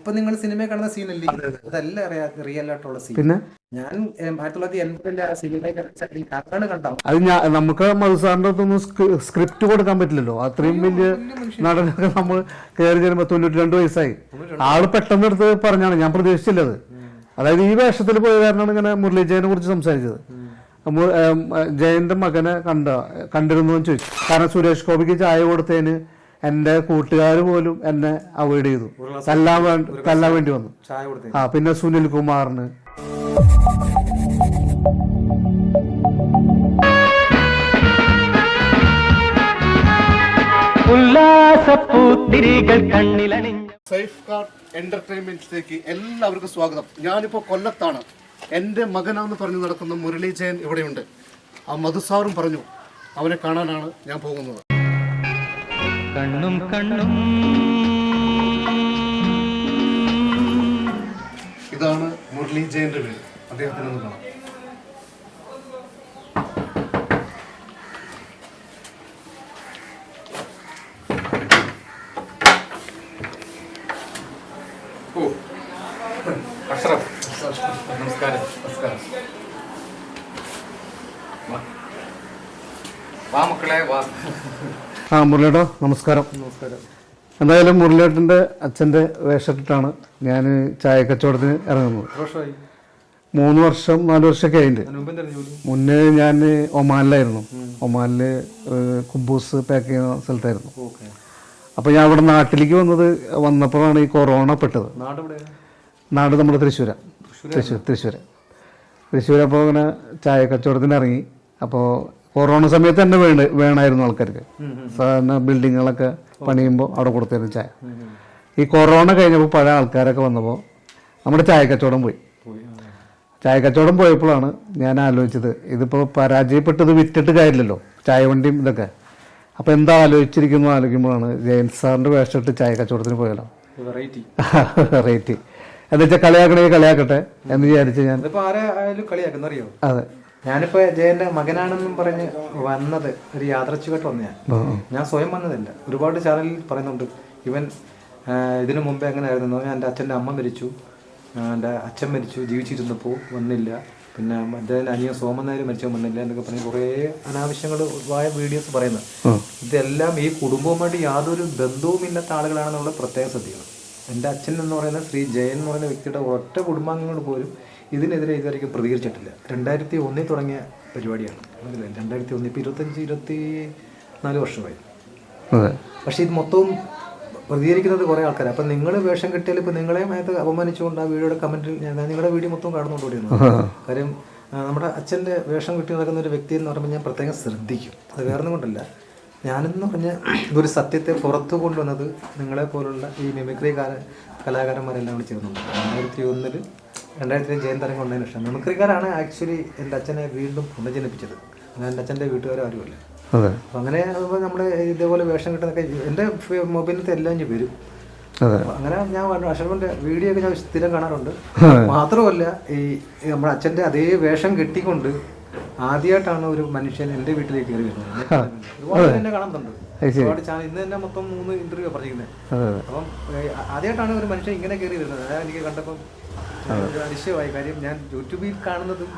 ഇപ്പൊ നിങ്ങൾ സിനിമ കാണുന്ന സീനല്ലേ അതല്ല റിയൽ ആയിട്ടുള്ള സീൻ പിന്നെ? ഞാൻ ആയിരത്തി തൊള്ളായിരത്തി എൺപതിന്റെ ആ അതാണ് കണ്ടത് അത് ഞാൻ നമുക്ക് മധുസാറിന്റെ അടുത്തൊന്നും സ്ക്രിപ്റ്റ് കൊടുക്കാൻ പറ്റില്ലല്ലോ. അത്രയും വലിയ നടനൊക്കെ നമ്മൾ കയറി ചെല്ലുമ്പോൾ തൊണ്ണൂറ്റി രണ്ട് വയസ്സായി ആൾ പെട്ടെന്ന് എടുത്ത് പറഞ്ഞാണ് ഞാൻ പ്രതീക്ഷിച്ചില്ലത് അതായത് ഈ വേഷത്തിൽ പോയ കാരണമാണ് ഇങ്ങനെ മുരളി ജയനെ കുറിച്ച് സംസാരിച്ചത്. ജയന്റെ മകനെ കണ്ട കണ്ടിരുന്നു എന്ന് ചോദിച്ചു. കാരണം സുരേഷ് ഗോപിക്ക് ചായ കൊടുത്തതിന് എന്റെ കൂട്ടുകാർ പോലും എന്നെ അവോയ്ഡ് ചെയ്തു. തല്ലാൻ വേണ്ടി തല്ലാൻ വേണ്ടി വന്നു. ആ പിന്നെ സുനിൽ കുമാറിന്. സേഫ് ഗാർഡ് എന്റർടൈൻമെന്റിലേക്ക് എല്ലാവർക്കും സ്വാഗതം. ഞാനിപ്പോ കൊല്ലത്താണ്. എന്റെ മകനാന്ന് പറഞ്ഞു നടക്കുന്ന മുരളി ജയൻ ഇവിടെയുണ്ട്. ആ മധുസാറും പറഞ്ഞു അവനെ കാണാനാണ് ഞാൻ പോകുന്നത്. കണ്ണും കണ്ണും. ഇതാണ് മുരളി ജയന്റെ വീട് അദ്ദേഹത്തിന് ഒന്ന് കാണാം. അഷ്റഫ് നമസ്കാരം. നമസ്കാരം. വാ മക്കളെ വാ. ആ മുരളിയേട്ടോ നമസ്കാരം. നമസ്കാരം. എന്തായാലും മുരളിയേട്ടന്റെ അച്ഛന്റെ വേഷത്തിട്ടാണ് ഞാൻ ചായ കച്ചവടത്തിന് ഇറങ്ങുന്നത്. മൂന്ന് വർഷം നാല് വർഷമൊക്കെ ആയിട്ട് മുന്നേ ഞാൻ ഒമാനിലായിരുന്നു. ഒമാനിൽ കുബൂസ് പാക്ക് ചെയ്യുന്ന സ്ഥലത്തായിരുന്നു. അപ്പോൾ ഞാൻ അവിടെ നാട്ടിലേക്ക് വന്നത് വന്നപ്പോഴാണ് ഈ കൊറോണ പെട്ടത്. നാട് തൃശ്ശൂര നമ്മുടെ തൃശ്ശൂരാണ് തൃശ്ശൂർ തൃശ്ശൂർ തൃശ്ശൂർ അപ്പോൾ ഇങ്ങനെ ചായ കച്ചവടത്തിന് ഇറങ്ങി. അപ്പോൾ കൊറോണ സമയത്ത് തന്നെ വേണ്ട വേണമായിരുന്നു ആൾക്കാർക്ക്. സാധാരണ ബിൽഡിങ്ങുകളൊക്കെ പണിയുമ്പോൾ അവിടെ കൊടുത്തിരുന്നു ചായ. ഈ കൊറോണ കഴിഞ്ഞപ്പോൾ പഴയ ആൾക്കാരൊക്കെ വന്നപ്പോൾ നമ്മുടെ ചായ കച്ചവടം പോയി. ചായ കച്ചവടം പോയപ്പോഴാണ് ഞാൻ ആലോചിച്ചത് ഇതിപ്പോൾ പരാജയപ്പെട്ടത് വിറ്റിട്ട് കാര്യമില്ലല്ലോ ചായ വണ്ടിയും ഇതൊക്കെ. അപ്പോൾ എന്താ ആലോചിച്ചിരിക്കുന്നു ആലോചിക്കുമ്പോഴാണ് ജയൻ സാറിന്റെ വേഷമിട്ട് ചായ കച്ചവടത്തിന് പോയല്ലോ. വെറൈറ്റി. റേറ്റ് എന്താ വെച്ചാൽ കളിയാക്കണേ കളിയാക്കട്ടെ എന്ന് വിചാരിച്ച് ഞാൻ അതെ. ഞാനിപ്പോ ജയന്റെ മകനാണെന്നും പറഞ്ഞ് വന്നത് ഒരു യാദർച്ഛികമായിട്ട് വന്ന ഞാൻ ഞാൻ സ്വയം വന്നതല്ല. ഒരുപാട് ചാനലിൽ പറയുന്നുണ്ട്. ഇവൻ ഇതിനു മുമ്പേ എങ്ങനെ ആയിരുന്നു ഞാൻ എന്റെ അച്ഛന്റെ അമ്മ മരിച്ചു. എന്റെ അച്ഛൻ മരിച്ചു. ജീവിച്ചിരുന്നപ്പോൾ വന്നില്ല. പിന്നെ അദ്ദേഹത്തിന്റെ അനിയൻ സോമനായർ മരിച്ചു. വന്നില്ല എന്നൊക്കെ പറഞ്ഞ് കുറേ അനാവശ്യങ്ങൾ ആയ വീഡിയോസ് പറയുന്നത് ഇതെല്ലാം ഈ കുടുംബവുമായിട്ട് യാതൊരു ബന്ധവുമില്ലാത്ത ആളുകളാണെന്നുള്ള പ്രത്യേക ശ്രദ്ധിക്കണം എന്റെ അച്ഛൻ എന്ന് പറയുന്ന ശ്രീ ജയൻ എന്ന് പറയുന്ന വ്യക്തിയുടെ ഒറ്റ കുടുംബാംഗങ്ങൾ പോലും ഇതിനെതിരെ ഇതുവരെയ്ക്കും പ്രതികരിച്ചിട്ടില്ല. രണ്ടായിരത്തി ഒന്നിൽ തുടങ്ങിയ പരിപാടിയാണ്. മനസ്സിലായി രണ്ടായിരത്തി ഒന്ന് ഇപ്പോൾ ഇരുപത്തഞ്ച് ഇരുപത്തി നാല് വർഷമായി പക്ഷേ ഇത് മൊത്തവും പ്രതികരിക്കുന്നത് കുറേ ആൾക്കാർ അപ്പം നിങ്ങൾ വേഷം കിട്ടിയാൽ ഇപ്പം നിങ്ങളെ മേത്ത് അപമാനിച്ചുകൊണ്ട് ആ വീഡിയോയുടെ കമന്റിൽ ഞാൻ നിങ്ങളുടെ വീഡിയോ മൊത്തം കാണുന്നുണ്ടോടിയാണ് കാര്യം നമ്മുടെ അച്ഛന്റെ വേഷം കിട്ടി നടക്കുന്ന ഒരു വ്യക്തി എന്ന് പറയുമ്പോൾ ഞാൻ പ്രത്യേകം ശ്രദ്ധിക്കും. അത് വേറെ കൊണ്ടല്ല. ഞാനെന്ന് പറഞ്ഞ ഇതൊരു സത്യത്തെ പുറത്തു കൊണ്ടുവന്നത് നിങ്ങളെ പോലുള്ള ഈ മിമിക്രി കാല കലാകാരന്മാരെല്ലാം കൂടി ചേർന്നുണ്ട്. രണ്ടായിരത്തി ഒന്നിൽ രണ്ടായിരത്തി ജയൻ തരം കൊണ്ടതിന് ശേഷം മിമിക്രിക്കാരാണ് ആക്ച്വലി എന്റെ അച്ഛനെ വീണ്ടും പുനർജനിപ്പിച്ചത് അങ്ങനെ എന്റെ അച്ഛന്റെ വീട്ടുകാരും ആരുമില്ല അപ്പം അങ്ങനെ നമ്മൾ ഇതേപോലെ വേഷം കിട്ടുന്നൊക്കെ എന്റെ മൊബൈലിനകത്ത് എല്ലാം ഞാൻ വരും. അങ്ങനെ ഞാൻ അഷറഫിന്റെ വീഡിയോ ഒക്കെ ഞാൻ സ്ഥിരം കാണാറുണ്ട്. മാത്രമല്ല ഈ നമ്മുടെ അച്ഛന്റെ അതേ വേഷം കെട്ടിക്കൊണ്ട് ആദ്യമായിട്ടാണ് ഒരു മനുഷ്യൻ എന്റെ വീട്ടിലേക്ക് കയറി വരുന്നത്. ഒരുപാട് എന്നെ കാണുന്നുണ്ട് ഒരുപാട് ചാനൽ ഇന്ന് തന്നെ മൊത്തം മൂന്ന് ഇന്റർവ്യൂ പറഞ്ഞിരിക്കുന്നത് അപ്പം ആദ്യമായിട്ടാണ് ഒരു മനുഷ്യൻ ഇങ്ങനെ കയറി വരുന്നത്. അതായത് എനിക്ക് കണ്ടപ്പം ഒരു അതിശയമായി. കാര്യം ഞാൻ യൂട്യൂബിൽ കാണുന്നതും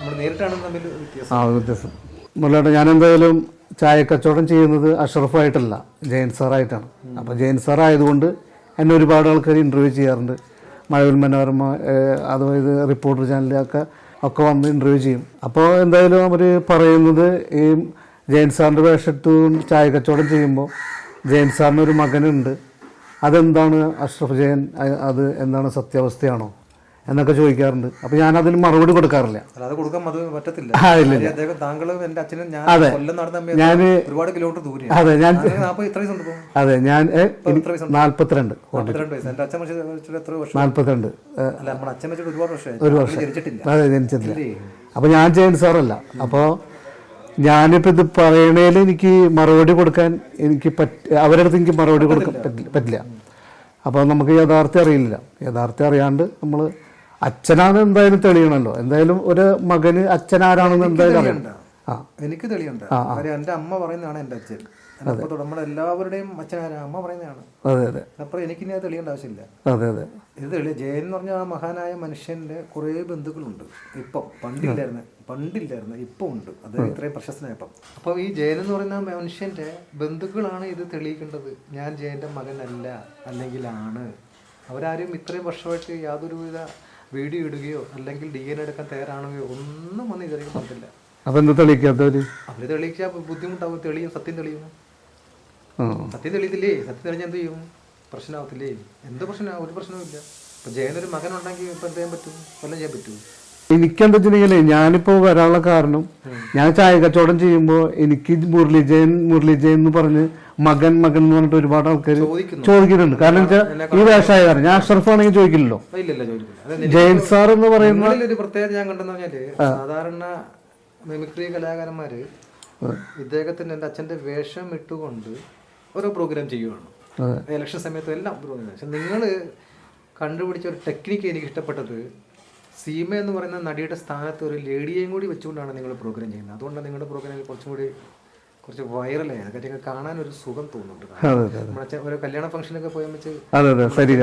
നമ്മൾ നേരിട്ടാണ് തമ്മിൽ വ്യത്യാസം. ആ വ്യത്യാസം. മുരളിയേട്ടൻ ഞാൻ എന്തായാലും ചായ കച്ചവടം ചെയ്യുന്നത് അഷറഫായിട്ടല്ല ജയൻ സാറായിട്ടാണ്. അപ്പോൾ ജയൻ സാർ ആയതുകൊണ്ട് എന്നെ ഒരുപാട് ആൾക്കാർ ഇന്റർവ്യൂ ചെയ്യാറുണ്ട്. മഴവിൽ മനോരമ അതായത് റിപ്പോർട്ടർ ചാനലൊക്കെ ഒക്കെ വന്ന് ഇന്റർവ്യൂ ചെയ്യും. അപ്പോൾ എന്തായാലും അവർ പറയുന്നത് ഈ ജയൻ സാറിന്റെ വേഷത്തും ചായ കച്ചവടം ചെയ്യുമ്പോൾ ജയൻ സാറിന് ഒരു മകനുണ്ട്. അതെന്താണ് അഷ്റഫ് ജയൻ? അത് എന്താണ് സത്യാവസ്ഥയാണോ? എന്നൊക്കെ ചോദിക്കാറുണ്ട്. അപ്പൊ ഞാൻ അതിന് മറുപടി കൊടുക്കാറില്ല. അത്. ഞാൻ ഒരുപാട് കിലോമീറ്റർ ദൂരെ അതെ ഞാൻ അതെ ഞാൻ? നാല്പത്തിരണ്ട്. നാല്പത്തിരണ്ട് ഒരു വർഷം. അതെ ജനിച്ചിട്ടില്ല. അപ്പോൾ ഞാൻ ജയൻ സാറല്ല. അപ്പോൾ ഞാനിപ്പോൾ ഇത് പറയണേൽ എനിക്ക് മറുപടി കൊടുക്കാൻ എനിക്ക് പറ്റ അവരുടെ അടുത്ത് എനിക്ക് മറുപടി കൊടുക്കാൻ പറ്റില്ല പറ്റില്ല. അപ്പോൾ നമുക്ക് യഥാർത്ഥം അറിയില്ല. യഥാർത്ഥം അറിയാണ്ട് നമ്മൾ അച്ഛനാണ് എന്തായാലും തെളിയണമല്ലോ എന്തായാലും ഒരു മകന് അച്ഛനാരാണെന്ന് എന്തായാലും അറിയണം. ആ എനിക്ക് തെളിയുണ്ട്. കാര്യം എന്റെ അമ്മ പറയുന്നതാണ് എന്റെ അച്ഛൻ. നമ്മുടെ എല്ലാവരുടെയും അച്ഛനായ അമ്മ പറയുന്നതാണ്. അതെ അതെ. അപ്പുറം എനിക്കിനി അത് തെളിയേണ്ട ആവശ്യമില്ല. അതെ അതെ. ഇത് തെളി ജയൻ എന്ന് പറഞ്ഞ ആ മഹാനായ മനുഷ്യന്റെ കുറേ ബന്ധുക്കളുണ്ട്. ഇപ്പം പണ്ടില്ലായിരുന്നു. പണ്ടില്ലായിരുന്നു. ഇപ്പം ഉണ്ട്. അത് ഇത്രയും പ്രശസ്തനായപ്പം. അപ്പോൾ ഈ ജയൻ എന്ന് പറയുന്ന മനുഷ്യന്റെ ബന്ധുക്കളാണ് ഇത് തെളിയിക്കേണ്ടത്. ഞാൻ ജയന്റെ മകനല്ല അല്ലെങ്കിൽ ആണ് അവരാരും ഇത്രയും വർഷമായിട്ട് യാതൊരുവിധ വീഡിയോ ഇടുകയോ അല്ലെങ്കിൽ ഡി എൻ എടുക്കാൻ തയ്യാറാണുകയോ ഒന്നും വന്ന് ഇതുവരെയും പറഞ്ഞില്ല അപ്പം എന്താ തെളിയിക്കാത്തവര് അവർ? തെളിയിച്ചാൽ ബുദ്ധിമുട്ടാവും തെളിയും സത്യം തെളിയും. സത്യം തെളിയത്തില്ലേ? സത്യം തെളിഞ്ഞാൽ എന്ത് ചെയ്യും? പ്രശ്നമാവത്തില്ലേ എന്ത് പ്രശ്നം? ഒരു പ്രശ്നവുമില്ല ഇപ്പൊ ജയനൊരു മകനുണ്ടെങ്കിൽ ഇപ്പൊ എന്ത് ചെയ്യാൻ പറ്റും? കൊല്ലം ചെയ്യാൻ പറ്റുമോ? എനിക്കെന്താ വെച്ചിട്ടുണ്ടെങ്കിലേ ഞാനിപ്പോ വരാനുള്ള കാരണം ഞാൻ ചായ കച്ചവടം ചെയ്യുമ്പോൾ എനിക്ക് മുരളി ജയൻ മുരളി ജയൻ എന്ന് പറഞ്ഞ് മകൻ മകൻ എന്ന് പറഞ്ഞിട്ട് ഒരുപാട് ആൾക്കാർ ചോദിക്കുന്നു. ചോദിക്കുന്നുണ്ട്. കാരണം വെച്ചാൽ ഈ വേഷമായ കാരണം. ഞാൻ അഷ്റഫ് ആണെങ്കിൽ ചോദിക്കില്ലല്ലോ. ജയൻ സാർ എന്ന് പറയുന്ന ഒരു പ്രത്യേകത ഞാൻ കണ്ടെന്ന് പറഞ്ഞാൽ സാധാരണ മിമിക്രി കലാകാരന്മാർ ഇദ്ദേഹത്തിന് എന്റെ അച്ഛന്റെ വേഷം ഇട്ടുകൊണ്ട് ഓരോ പ്രോഗ്രാം ചെയ്യുവാണ്. ഇലക്ഷൻ സമയത്തും എല്ലാം പ്രോഗ്രാം പക്ഷെ നിങ്ങൾ കണ്ടുപിടിച്ച ഒരു ടെക്നിക്ക് എനിക്ക് ഇഷ്ടപ്പെട്ടത് സീമ എന്ന് പറയുന്ന നടിയുടെ സ്ഥാനത്ത് ഒരു ലേഡിയെയും കൂടി വെച്ചുകൊണ്ടാണ് നിങ്ങൾ പ്രോഗ്രാം ചെയ്യുന്നത്. അതുകൊണ്ടാണ് നിങ്ങളുടെ പ്രോഗ്രാമിൽ കുറച്ചും കൂടി കുറച്ച് വൈറലായി അതൊക്കെ കാണാൻ ഒരു സുഖം തോന്നുന്നുണ്ട്. ഒരു കല്യാണ ഫംഗ്ഷനൊക്കെ പോയി വെച്ച് അതെ അതെ. സരിക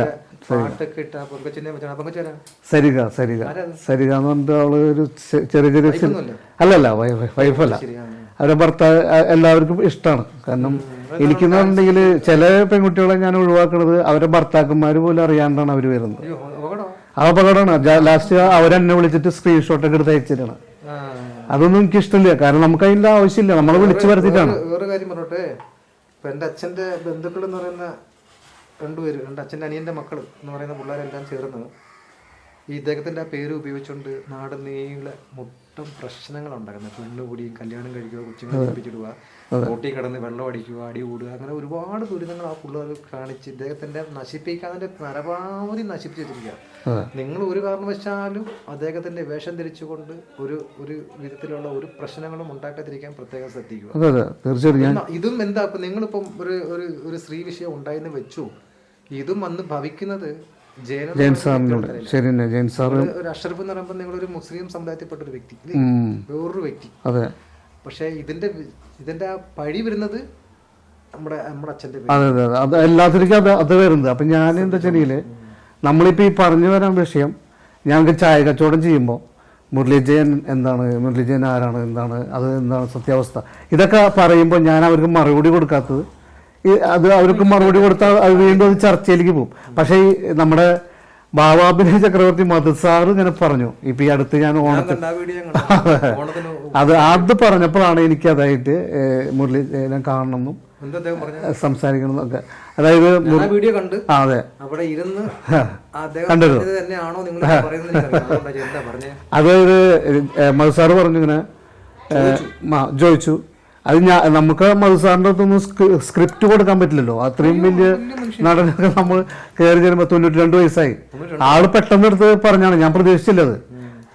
പാട്ടൊക്കെ ഇട്ട പൊങ്കച്ചിനെ വെച്ചാണ്. പൊങ്കച്ചു വരാം സരിക സരിക സരിക എന്ന് പറഞ്ഞിട്ട് അവൾ ഒരു ചെറിയ ചെറിയ അല്ലല്ല വൈഫല്ല അവരുടെ അവരെ ഭർത്താവ് എല്ലാവർക്കും ഇഷ്ടമാണ് കാരണം എനിക്കെന്ന് പറഞ്ഞിട്ടുണ്ടെങ്കിൽ ചില പെൺകുട്ടികളെ ഞാൻ ഒഴിവാക്കുന്നത് അവരെ ഭർത്താക്കന്മാർ പോലും അറിയാണ്ടാണ് അവർ വരുന്നത്. ആ അപകടമാണ്. ലാസ്റ്റ് അവരെന്നെ വിളിച്ചിട്ട് സ്ക്രീൻഷോട്ടൊക്കെ എടുത്ത് അയച്ചിട്ടാണ്. ആ. അതൊന്നും എനിക്ക് ഇഷ്ടമില്ല. കാരണം നമുക്ക് അതിന്റെ ആവശ്യമില്ല. നമ്മളെ വിളിച്ചു വരുത്തിട്ടാണ് വേറെ- കാര്യം പറഞ്ഞോട്ടെ? ഇപ്പൊ എന്റെ അച്ഛന്റെ ബന്ധുക്കൾ എന്ന് പറയുന്ന രണ്ടുപേര് എന്റെ അച്ഛന്റെ അനിയന്റെ മക്കൾ എന്ന് പറയുന്ന പിള്ളേരെല്ലാം ചേർന്ന് ഈ ഇദ്ദേഹത്തിന്റെ ആ പേര് ഉപയോഗിച്ചുകൊണ്ട് നാട് നീളെ മൊത്തം പ്രശ്നങ്ങൾ ഉണ്ടാക്കുന്നത് പെണ്ണുകൂടിയും കല്യാണം കഴിക്കുക കൊച്ചുങ്ങളെ ഏൽപ്പിച്ചിടുക റോട്ടിൽ കിടന്ന് വെള്ളം അടിക്കുക അടി കൂടുക അങ്ങനെ ഒരുപാട് ദുരിതങ്ങൾ ആ പിള്ളേർ കാണിച്ച് ഇദ്ദേഹത്തിന്റെ നശിപ്പിക്കാതിന്റെ പരമാവധി നശിപ്പിച്ചു വെച്ചിരിക്കുക നിങ്ങൾ ഒരു കാരണവശാലും അദ്ദേഹത്തിന്റെ വേഷം തിരിച്ചുകൊണ്ട് ഒരു ഒരു വിധത്തിലുള്ള ഒരു പ്രശ്നങ്ങളും ഉണ്ടാക്കാതിരിക്കാൻ പ്രത്യേകം ശ്രദ്ധിക്കുക. ഇതും എന്താ ഇപ്പൊ നിങ്ങളിപ്പം ഒരു ഒരു ഒരു സ്ത്രീ വിഷയം ഉണ്ടായെന്ന് വെച്ചു. ഇതും വന്ന് ഭവിക്കുന്നത് ജയൻ സാറിനോട്. ശരി ജെയിൻ സാറ് ഒരു അഷറഫ് എന്ന് പറയുമ്പോൾ നിങ്ങളൊരു മുസ്ലിം സമുദായത്തിൽപ്പെട്ട ഒരു വ്യക്തി വേറൊരു വ്യക്തി. അതെ. പക്ഷെ ഇതിന്റെ ഇതിന്റെ ആ പഴി വരുന്നത് നമ്മുടെ നമ്മുടെ അച്ഛന്റെ. അതെ അതെ അതെ. അത് എല്ലാത്തിലേക്കും അത് അത് വരുന്നത്. അപ്പം ഞാൻ എന്താ വെച്ചാൽ നമ്മളിപ്പോൾ ഈ പറഞ്ഞു വരാൻ വിഷയം ഞങ്ങൾക്ക് ചായ കച്ചവടം ചെയ്യുമ്പോൾ മുരളീജയൻ എന്താണ് മുരളീജയൻ ആരാണ് എന്താണ് അത് എന്താണ് സത്യാവസ്ഥ? ഇതൊക്കെ പറയുമ്പോൾ ഞാൻ അവർക്ക് മറുപടി കൊടുക്കാത്തത്. അത് അവർക്ക് മറുപടി കൊടുത്താൽ അത് വീണ്ടും അത് ചർച്ചയിലേക്ക് പോകും. പക്ഷേ ഈ നമ്മുടെ ബാബാബിനെ ചക്രവർത്തി മധുസാറ് ഇങ്ങനെ പറഞ്ഞു. ഇപ്പൊ ഈ അടുത്ത് ഞാൻ ഞാൻ ഓണത്തിന് ഞാൻ അത് അത് പറഞ്ഞപ്പോഴാണ് എനിക്ക് അതായിട്ട് മുരളി കാണണമെന്നും പറഞ്ഞ ഏഹ് സംസാരിക്കണം എന്നൊക്കെ അതായത് ഞാൻ വീഡിയോ കണ്ട്. അതെ. അവിടെ ഇരുന്ന് കണ്ടിരുന്നു. ഞാൻ അതായത് മധുസാറ് പറഞ്ഞു ഇങ്ങനെ ചോദിച്ചു. അത് ഞാൻ നമുക്ക് മധുസാറിന്റെ അടുത്തൊന്നും സ്ക്രിപ്റ്റ് കൊടുക്കാൻ പറ്റില്ലല്ലോ. അത്രയും വലിയ നടനൊക്കെ നമ്മൾ കയറി ചെല്ലുമ്പോൾ തൊണ്ണൂറ്റി രണ്ട് വയസ്സായി ആൾ പെട്ടെന്ന് എടുത്ത് പറഞ്ഞാണ് ഞാൻ പ്രതീക്ഷിച്ചില്ലത്.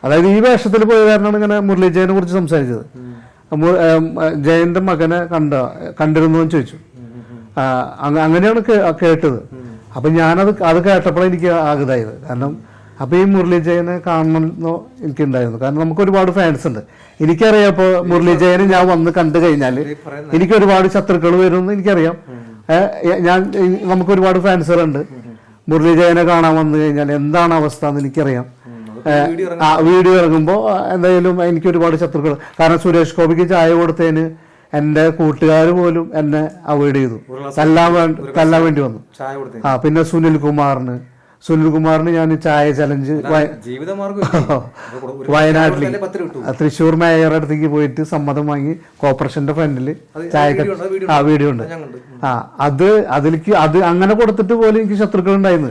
അതായത് ഈ വേഷത്തിൽ പോയ കാരണമാണ് ഇങ്ങനെ മുരളി ജയനെ കുറിച്ച് സംസാരിച്ചത്. ജയന്റെ മകനെ കണ്ട കണ്ടിരുന്നു എന്ന് ചോദിച്ചു. അങ്ങനെയാണ് കേട്ടത്. അപ്പൊ ഞാനത് അത് കേട്ടപ്പോഴെനിക്ക് ആഗതായത് കാരണം അപ്പൊ ഈ മുരളി ജയനെ കാണണമെന്നോ എനിക്കുണ്ടായിരുന്നു. കാരണം നമുക്ക് ഒരുപാട് ഫാൻസ് ഉണ്ട്. എനിക്കറിയാം ഇപ്പോൾ മുരളി ജയനെ ഞാൻ വന്ന് കണ്ടു കഴിഞ്ഞാൽ എനിക്ക് ഒരുപാട് ശത്രുക്കൾ വരുമെന്ന് എനിക്കറിയാം. ഞാൻ നമുക്ക് ഒരുപാട് ഫാൻസുകളുണ്ട് മുരളി ജയനെ കാണാൻ വന്നു കഴിഞ്ഞാൽ എന്താണ് അവസ്ഥ എന്ന് എനിക്കറിയാം. ആ വീഡിയോ ഇറങ്ങുമ്പോൾ എന്തായാലും എനിക്ക് ഒരുപാട് ശത്രുക്കൾ. കാരണം സുരേഷ് ഗോപിക്ക് ചായ കൊടുത്തതിന് എന്റെ കൂട്ടുകാർ പോലും എന്നെ അവോയ്ഡ് ചെയ്തു. തല്ലാൻ വേണ്ടി തല്ലാൻ വേണ്ടി വന്നു. ആ പിന്നെ സുനിൽ കുമാറിന് സുനിൽ കുമാറിന് ഞാൻ ചായ ചലഞ്ച് വയനാട്ടിലേക്ക്. ആ, തൃശ്ശൂർ മേയറുടെ അടുത്തേക്ക് പോയിട്ട് സമ്മതം വാങ്ങി കോർപ്പറേഷന്റെ ഫ്രണ്ടിൽ ചായ ആ വീഡിയോ ഉണ്ട്. ആ അത് അതിലേക്ക് അത് അങ്ങനെ കൊടുത്തിട്ട് പോലും എനിക്ക് ശത്രുക്കൾ ഉണ്ടായിരുന്നു.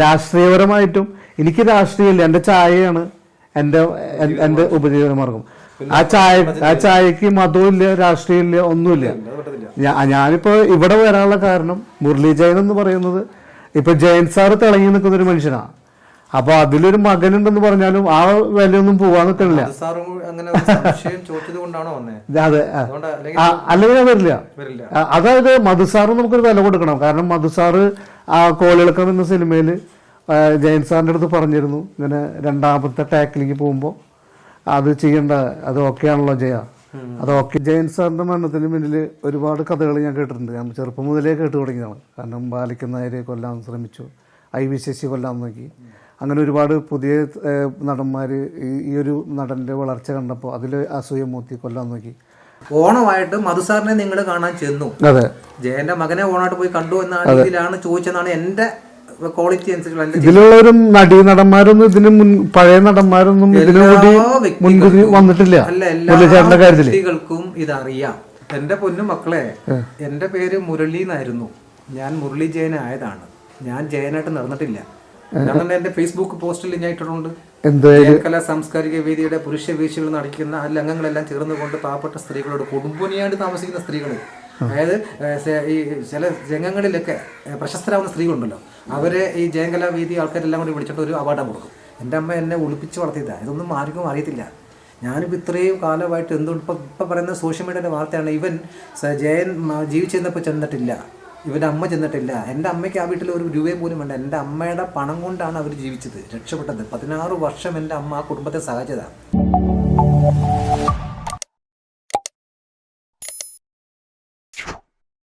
രാഷ്ട്രീയപരമായിട്ടും എനിക്ക് രാഷ്ട്രീയമില്ല. എന്റെ ചായയാണ് എന്റെ എന്റെ ഉപജീവന മാർഗം ആ ചായ ആ ചായക്ക് മതവും ഇല്ല രാഷ്ട്രീയം ഇല്ല ഒന്നുമില്ല ഞാനിപ്പോ ഇവിടെ വരാനുള്ള കാരണം മുരളി ജയൻ എന്ന് പറയുന്നത് ഇപ്പൊ ജയൻ സാറ് തിളങ്ങി നിൽക്കുന്ന ഒരു മനുഷ്യനാണ് അപ്പൊ അതിലൊരു മകനുണ്ടെന്ന് പറഞ്ഞാലും ആ വിലയൊന്നും പോവാൻ നിൽക്കണില്ല. അതെ അല്ലെങ്കിൽ വരില്ല. വരില്ല. അതായത് മധുസാറ് നമുക്കൊരു വില കൊടുക്കണം. കാരണം മധുസാറ് ആ കോളിളക്കം എന്ന സിനിമയിൽ ജയൻ സാറിന്റെ അടുത്ത് പറഞ്ഞിരുന്നു. ഇങ്ങനെ രണ്ടാമത്തെ ടാക്കിലേക്ക് പോകുമ്പോൾ അത് ചെയ്യേണ്ട അത് ഓക്കെ ആണല്ലോ ജയ. അതൊക്കെ ജയൻ സാറിന്റെ മരണത്തിന് പിന്നിൽ ഒരുപാട് കഥകൾ ഞാൻ കേട്ടിട്ടുണ്ട്. ഞാൻ ചെറുപ്പം മുതലേ കേട്ട് തുടങ്ങിയതാണ്. കാരണം ബാലിക്കുന്നവരെ കൊല്ലാൻ ശ്രമിച്ചു. ഐ വി ശശി കൊല്ലാൻ നോക്കി. അങ്ങനെ ഒരുപാട് പുതിയ നടന്മാർ ഈ ഒരു നടന്റെ വളർച്ച കണ്ടപ്പോൾ അതിൽ അസൂയ മൂത്തി കൊല്ലാൻ നോക്കി. ഓണമായിട്ട് മധുസാറിനെ നിങ്ങൾ കാണാൻ ചെന്നു. അതെ. ജയന്റെ മകനെ ഓണായിട്ട് പോയി കണ്ടു എന്ന രീതിയിലാണ് ചോദിച്ചെന്നാണ് എന്റെ ക്വാളിറ്റി ഇതിലുള്ളവരും നടി നടന്മാരൊന്നും ഇതിന് മുൻ പഴയ നടന്മാരൊന്നും ഇതിനു കൂടി മുൻകൂട്ടി വന്നിട്ടില്ല. അല്ല എല്ലാ മുരളിച്ചേട്ടന്റെ കാര്യത്തിൽ. വ്യക്തികൾക്കും ഇതറിയാം. എന്റെ പൊന്നു മക്കളെ എന്റെ പേര് മുരളി എന്നായിരുന്നു. ഞാൻ മുരളി ജയൻ ആയതാണ്. ഞാൻ ജയനായിട്ട് നടന്നിട്ടില്ല. ഞാൻ എന്റെ ഫേസ്ബുക്ക് പോസ്റ്റിൽ ഞാൻ ഇട്ടിട്ടുണ്ട് കല സാംസ്കാരിക വേദിയുടെ പുരുഷ വീഴ്ചകൾ നടക്കുന്ന ആ അംഗങ്ങളെല്ലാം ചേർന്നുകൊണ്ട് പാവപ്പെട്ട സ്ത്രീകളോട് കുടുംബനിയായിട്ട് താമസിക്കുന്ന സ്ത്രീകൾ അതായത് ഈ ചില രംഗങ്ങളിലൊക്കെ പ്രശസ്തരാകുന്ന പ്രശസ്തരാവുന്ന സ്ത്രീകളുണ്ടല്ലോ. അവരെ ഈ ജയങ്കല വീതി ആൾക്കാരെല്ലാം കൂടി വിളിച്ചിട്ട് ഒരു അവാർഡ് കൊടുക്കും. എന്റെ അമ്മ എന്നെ ഒളിപ്പിച്ച് വളർത്തിയതാണ് ഇതൊന്നും ആർക്കും അറിയത്തില്ല. ഞാനിപ്പോൾ ഇത്രയും കാലമായിട്ട് എന്തുകൊണ്ട് ഇപ്പം ഇപ്പം പറയുന്ന സോഷ്യൽ മീഡിയയുടെ വാർത്തയാണ് ഇവൻ ജയൻ ജീവിച്ചിരുന്നപ്പോൾ ചെന്നിട്ടില്ല. ഇവന്റെ അമ്മ ചെന്നിട്ടില്ല. എന്റെ അമ്മയ്ക്ക് ആ വീട്ടിൽ ഒരു രൂപയെ പോലും വേണ്ട. എന്റെ അമ്മയുടെ പണം കൊണ്ടാണ് അവർ ജീവിച്ചത് രക്ഷപ്പെട്ടത്. പതിനാറ് വർഷം എന്റെ അമ്മ ആ കുടുംബത്തെ സഹായിച്ചതാണ്